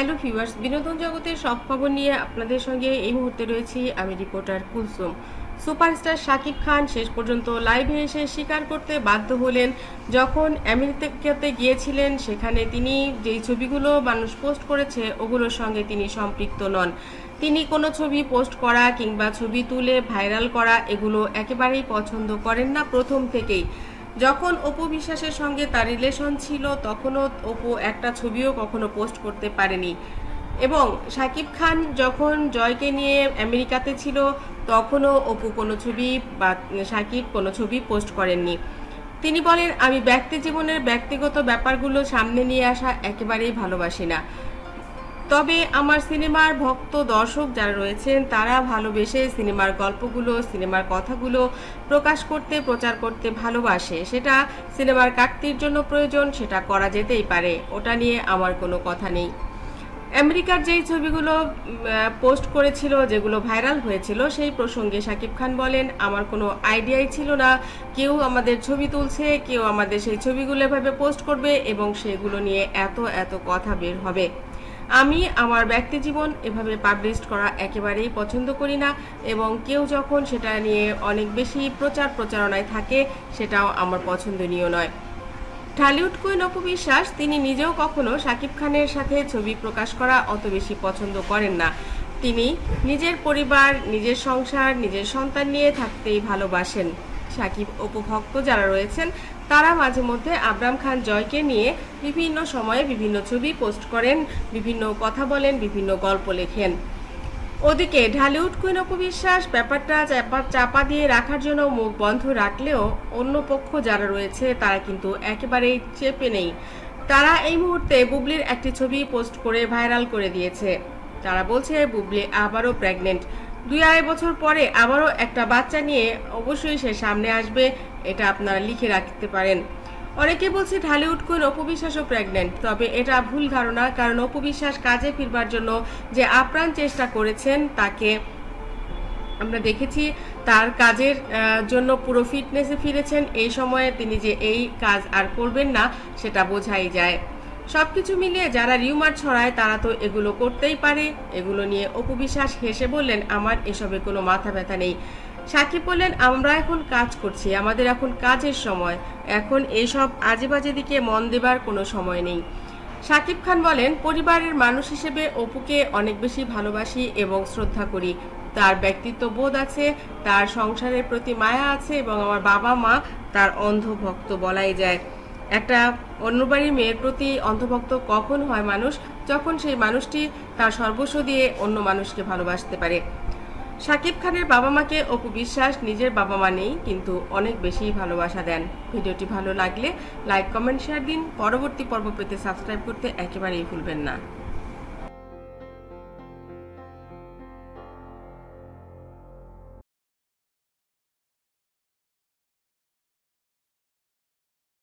Hello viewers, বিনোদন জগতের সব খবর নিয়ে আপনাদের সঙ্গে এই মুহূর্তে রয়েছি আমি রিপোর্টার কুলসুম। সুপারস্টার শাকিব খান শেষ পর্যন্ত লাইভে এসে স্বীকার করতে বাধ্য হলেন। যখন আমেরিকাতে গিয়েছিলেন, সেখানে তিনি যেই ছবিগুলো মানুষ পোস্ট করেছে, ওগুলোর সঙ্গে তিনি সম্পৃক্ত নন। তিনি কোনো ছবি পোস্ট করা কিংবা ছবি তুলে ভাইরাল করা, এগুলো একেবারেই পছন্দ করেন না প্রথম থেকেই। যখন অপু বিশ্বাসের সঙ্গে তার রিলেশন ছিল, তখনও অপু একটা ছবিও কখনো পোস্ট করতে পারেনি। এবং শাকিব খান যখন জয়কে নিয়ে আমেরিকাতে ছিল, তখনও অপু কোনো ছবি বা শাকিব কোনো ছবি পোস্ট করেননি। তিনি বলেন, আমি ব্যক্তি জীবনের ব্যক্তিগত ব্যাপারগুলো সামনে নিয়ে আসা একেবারেই ভালোবাসি না। তবে আমার সিনেমার ভক্ত দর্শক যারা রয়েছেন, তারা ভালোবেসে সিনেমার গল্পগুলো, সিনেমার কথাগুলো প্রকাশ করতে, প্রচার করতে ভালোবাসে। সেটা সিনেমার কাটতির জন্য প্রয়োজন, সেটা করা যেতেই পারে। ওটা নিয়ে আমার কোনো কথা নেই। আমেরিকার যেই ছবিগুলো পোস্ট করেছিল, যেগুলো ভাইরাল হয়েছিল, সেই প্রসঙ্গে শাকিব খান বলেন, আমার কোনো আইডিয়াই ছিল না। কেউ আমাদের ছবি তুলছে, কেউ আমাদের সেই ছবিগুলো এভাবে পোস্ট করবে এবং সেগুলো নিয়ে এত এত কথা বের হবে। আমি আমার ব্যক্তি জীবন এভাবে পাবলিশ করা একেবারেই পছন্দ করি না এবং কেউ যখন সেটা নিয়ে অনেক বেশি প্রচার প্রচারণায় থাকে, সেটাও আমার পছন্দনীয় নয়। ঢালিউড কুইন অপু বিশ্বাস, তিনি নিজেও কখনো শাকিব খানের সাথে ছবি প্রকাশ করা অত বেশি পছন্দ করেন না। তিনি নিজের পরিবার, নিজের সংসার, নিজের সন্তান নিয়ে থাকতেই ভালোবাসেন। সাকিব অপু ভক্ত যারা রয়েছেন, তারা মাঝে মধ্যে আবরাম খান জয়কে নিয়ে বিভিন্ন সময়ে বিভিন্ন ছবি পোস্ট করেন, বিভিন্ন কথা বলেন, বিভিন্ন গল্প লেখেন। ওদিকে ঢালিউড কুইন অপবিশ্বাস ব্যাপারটা চাপা চাপা দিয়ে রাখার জন্য মুখ বন্ধ রাখলেও অন্য পক্ষ যারা রয়েছে, তারা কিন্তু একেবারেই চেপে নেই। তারা এই মুহূর্তে বুবলির একটি ছবি পোস্ট করে ভাইরাল করে দিয়েছে। তারা বলছে, বুবলি আবারও প্রেগনেন্ট দুই আড়াই বছর পরে আবারও একটা বাচ্চা নিয়ে অবশ্যই সে সামনে আসবে, এটা আপনারা লিখে রাখতে পারেন। অনেকে বলছে ঢালিউড কুইন অপবিশ্বাসও প্রেগনেন্ট তবে এটা ভুল ধারণা, কারণ অপবিশ্বাস কাজে ফিরবার জন্য যে আপ্রাণ চেষ্টা করেছেন, তাকে আমরা দেখেছি তার কাজের জন্য পুরো ফিটনেসে ফিরেছেন। এই সময়ে তিনি যে এই কাজ আর করবেন না, সেটা বোঝাই যায়। সবকিছু মিলিয়ে যারা রিউমার ছড়ায়, তারা তো এগুলো করতেই পারে। এগুলো নিয়ে অপবিশ্বাস হেসে বললেন, আমার এসবে কোনো মাথা ব্যথা নেই। সাকিব বললেন, আমরা এখন কাজ করছি, আমাদের এখন কাজের সময়। এখন এইসব আজে বাজে দিকে মন দেবার কোনো সময় নেই। সাকিব খান বলেন, পরিবারের মানুষ হিসেবে অপুকে অনেক বেশি ভালোবাসি এবং শ্রদ্ধা করি। তার ব্যক্তিত্ব বোধ আছে, তার সংসারের প্রতি মায়া আছে এবং আমার বাবা মা তার অন্ধভক্ত বলাই যায়। একটা অন্য বাড়ির মেয়ের প্রতি অন্ধভক্ত কখন হয় মানুষ? যখন সেই মানুষটি তার সর্বস্ব দিয়ে অন্য মানুষকে ভালোবাসতে পারে। শাকিব খানের বাবা মাকে অপু বিশ্বাস নিজের বাবা মা নেই, কিন্তু অনেক বেশি ভালোবাসা দেন। ভিডিওটি ভালো লাগলে লাইক, কমেন্ট, শেয়ার দিন। পরবর্তী পর্ব পেতে সাবস্ক্রাইব করতে একেবারেই ভুলবেন না।